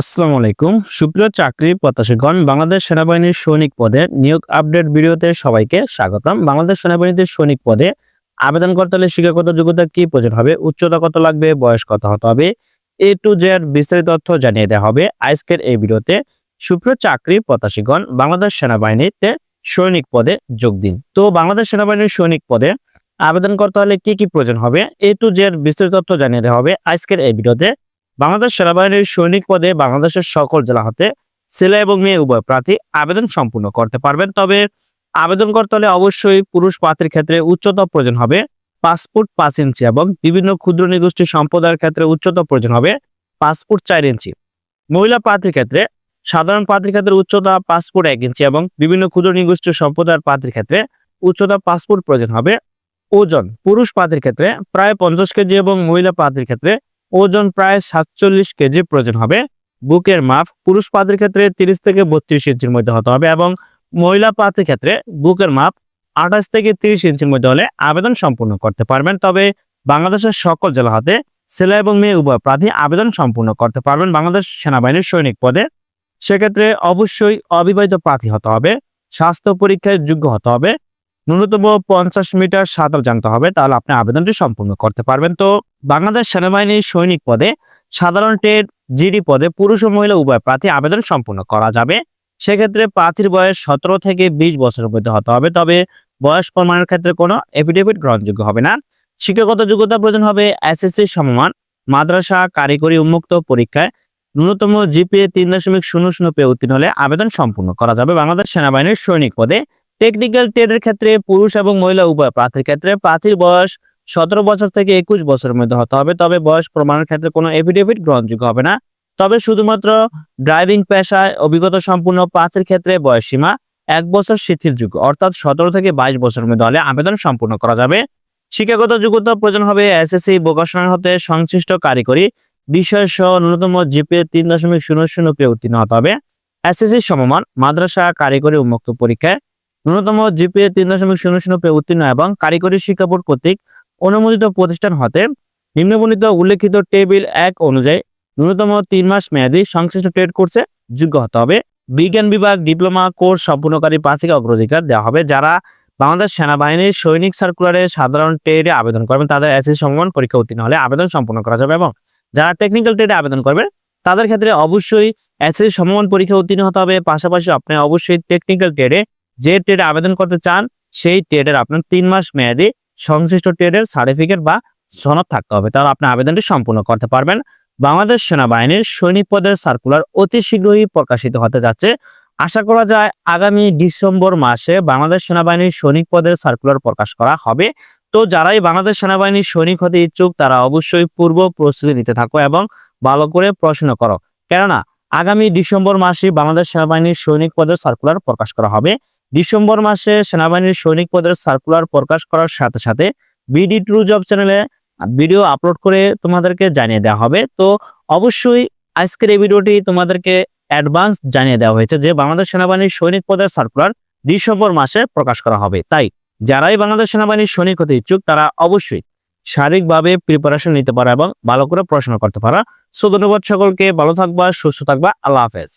আসসালামু আলাইকুম। সুপ্রিয় চাকরি প্রত্যাশীগণ, বাংলাদেশ সেনাবাহিনীর সৈনিক পদে নিয়োগ আপডেট ভিডিওতে সবাইকে স্বাগতম। বাংলাদেশ সেনাবাহিনীতে সৈনিক পদে আবেদন করতে হলে শিক্ষাগত যোগ্যতা কি প্রয়োজন হবে, উচ্চতা কত লাগবে, বয়স কত হতে হবে, এ টু জেড বিস্তারিত তথ্য জানিয়ে দেওয়া হবে আজকের এই ভিডিওতে। সুপ্রিয় চাকরি প্রত্যাশীগণ, বাংলাদেশ সেনাবাহিনীতে সৈনিক পদে যোগ দিন। তো বাংলাদেশ সেনাবাহিনীর সৈনিক পদে আবেদন করতে হলে কি কি প্রয়োজন হবে, এ টু জেড বিস্তারিত তথ্য জানিয়ে দেওয়া হবে আজকের এই ভিডিওতে। বাংলাদেশ সেনাবাহিনীর সৈনিক পদে বাংলাদেশের সকল জেলা হতে ছেলে এবং মেয়ে উভয় প্রার্থী আবেদন সম্পূর্ণ করতে পারবেন। তবে আবেদন করতে হলে অবশ্যই পুরুষ প্রার্থীর ক্ষেত্রে উচ্চতা প্রয়োজন হবে ফুট পাঁচ ইঞ্চি এবং বিভিন্ন ক্ষুদ্র নিগোষ্ঠী সম্প্রদায়ের ক্ষেত্রে উচ্চতা প্রয়োজন হবে ফুট চার ইঞ্চি। মহিলা প্রার্থীর ক্ষেত্রে সাধারণ প্রার্থীর ক্ষেত্রে উচ্চতা পাসপোর্ট এক ইঞ্চি এবং বিভিন্ন ক্ষুদ্র নিগোষ্ঠী সম্প্রদায়ের প্রার্থীর ক্ষেত্রে উচ্চতা ফুট প্রয়োজন হবে। ওজন, পুরুষ প্রার্থীর ক্ষেত্রে প্রায় পঞ্চাশ কেজি এবং মহিলা প্রার্থীর ক্ষেত্রে ওজন প্রায় সাতচল্লিশ কেজি প্রয়োজন হবে। বুকের মাপ পুরুষ প্রার্থীর ক্ষেত্রে তিরিশ থেকে বত্রিশ ইঞ্চির মধ্যে হতে হবে এবং মহিলা প্রার্থীর ক্ষেত্রে বুকের মাপ আঠাশ থেকে তিরিশ ইঞ্চির মধ্যে হলে আবেদন সম্পূর্ণ করতে পারবেন। তবে বাংলাদেশের সকল জেলা হতে ছেলে এবং মেয়ে উভয় প্রার্থী আবেদন সম্পূর্ণ করতে পারবেন বাংলাদেশ সেনাবাহিনীর সৈনিক পদে। সেক্ষেত্রে অবশ্যই অবিবাহিত প্রার্থী হতে হবে, স্বাস্থ্য পরীক্ষায় যোগ্য হতে হবে ন্যূনতম পঞ্চাশ মিটার সাঁতার জানতে হবে, তাহলে আপনি আবেদনটি সম্পূর্ণ করতে পারবেন। তো বাংলাদেশ সেনাবাহিনীর সৈনিক পদে, সাধারণ টেট জিডি পদে পুরুষ ও মহিলা উভয় প্রার্থী আবেদন সম্পূর্ণ করা যাবে। সেক্ষেত্রে প্রার্থীর বয়স সতেরো থেকে বিশ বছরের মধ্যে হতে হবে, তবে বয়স প্রমাণের ক্ষেত্রে কোনো এফিডেভিট গ্রহণযোগ্য হবে না। শিক্ষাগত যোগ্যতা প্রয়োজন হবে এসএসসি সমমান, মাদ্রাসা কারিগরি উন্মুক্ত পরীক্ষায়। ন্যূনতম জিপিএ তিন দশমিক শূন্য শূন্য পেয়ে উত্তীর্ণ হলে আবেদন সম্পূর্ণ করা যাবে। বাংলাদেশ সেনাবাহিনীর সৈনিক পদে টেকনিক্যাল ট্রেডের ক্ষেত্রে পুরুষ এবং মহিলা উভয় প্রার্থীর ক্ষেত্রে প্রার্থীর বয়স সতেরো বছর থেকে একুশ বছরের মধ্যে হতে হবে। তবে বয়স প্রমাণের ক্ষেত্রে কোনো এফিডেভিট গ্রহণযোগ্য হবে না। তবে শুধুমাত্র ড্রাইভিং পেশায় অভিজ্ঞতা সম্পূর্ণ প্রার্থীর ক্ষেত্রে বয়স সীমা এক বছর শিথিল শিথিলযোগ্য অর্থাৎ সতেরো থেকে বাইশ বছরের মধ্যে হলে আবেদন সম্পূর্ণ করা যাবে। শিক্ষাগত যোগ্যতা প্রয়োজন হবে এসএসসি ভোকেশনাল হতে সংশ্লিষ্ট কারিগরি। বিষয় সহ ন্যূনতম জিপিএ তিন দশমিক শূন্য শূন্য পেয়ে উত্তীর্ণ হতে হবে। এসএসসি সমমান, মাদ্রাসা কারিগরি উন্মুক্ত পরীক্ষায় ন্যূনতম জিপিএ তিন দশমিক শূন্য শূন্য পেয়ে উত্তীর্ণ এবং কারিগরি শিক্ষা বোর্ড কর্তৃক অনুমোদিত প্রতিষ্ঠান হতে নিম্নবর্ণিত উল্লেখিত টেবিল এক অনুযায়ী ন্যূনতম তিন মাস মেয়াদী সংশ্লিষ্ট ট্রেড কোর্সে যোগ্য হতে হবে। বিজ্ঞান বিভাগ ডিপ্লোমা কোর্স সম্পূর্ণকারী প্রার্থীকে অগ্রাধিকার দেওয়া হবে। যারা বাংলাদেশ সেনাবাহিনীর সৈনিক সার্কুলারে সাধারণ ট্রেডে আবেদন করবেন, তাদের এসএসসি সমমান পরীক্ষা উত্তীর্ণ হলে আবেদন সম্পন্ন করা যাবে এবং যারা টেকনিক্যাল ট্রেডে আবেদন করবেন, তাদের ক্ষেত্রে অবশ্যই এসএসসি সমমান পরীক্ষা উত্তীর্ণ হতে হবে। পাশাপাশি আপনি অবশ্যই টেকনিক্যাল ট্রেডে যে ট্রেডে আবেদন করতে চান, সেই ট্রেডের আপনার তিন মাস মেয়াদি সংশ্লিষ্ট ট্রেডের সার্টিফিকেট বা সনদ থাকতে হবে। তাহলে আপনি আবেদনটি সম্পূর্ণ করতে পারবেন। বাংলাদেশ সেনাবাহিনীর সৈনিক পদের সার্কুলার অতি শীঘ্রই প্রকাশিত হতে যাচ্ছে। আশা করা যায় আগামী ডিসেম্বর মাসে বাংলাদেশ সেনাবাহিনীর সৈনিক পদের সার্কুলার প্রকাশ করা হবে। তো যারাই বাংলাদেশ সেনাবাহিনীর সৈনিক হতে ইচ্ছুক, তারা অবশ্যই পূর্ব প্রস্তুতি নিতে থাকো এবং ভালো করে পড়াশোনা করো। কেননা, আগামী ডিসেম্বর মাসে বাংলাদেশ সেনাবাহিনীর সৈনিক পদের সার্কুলার প্রকাশ করা হবে। ডিসেম্বর মাসে সেনাবাহিনীর সৈনিক পদের সার্কুলার প্রকাশ করার সাথে সাথে বিডি ট্রু জব চ্যানেলে ভিডিও আপলোড করে তোমাদেরকে জানিয়ে দেওয়া হবে। তো অবশ্যই আজকের এই ভিডিওটি তোমাদেরকে অ্যাডভান্স জানিয়ে দেওয়া হয়েছে যে বাংলাদেশ সেনাবাহিনীর সৈনিক পদের সার্কুলার ডিসেম্বর মাসে প্রকাশ করা হবে। তাই যারাই বাংলাদেশ সেনাবাহিনীর সৈনিক হতে ইচ্ছুক, তারা অবশ্যই শারীরিকভাবে প্রিপারেশন নিতে পারা এবং ভালো করে পড়াশোনা করতে পারা। সো ধন্যবাদ সকলকে, ভালো থাকবা, সুস্থ থাকবা, আল্লাহ হাফেজ।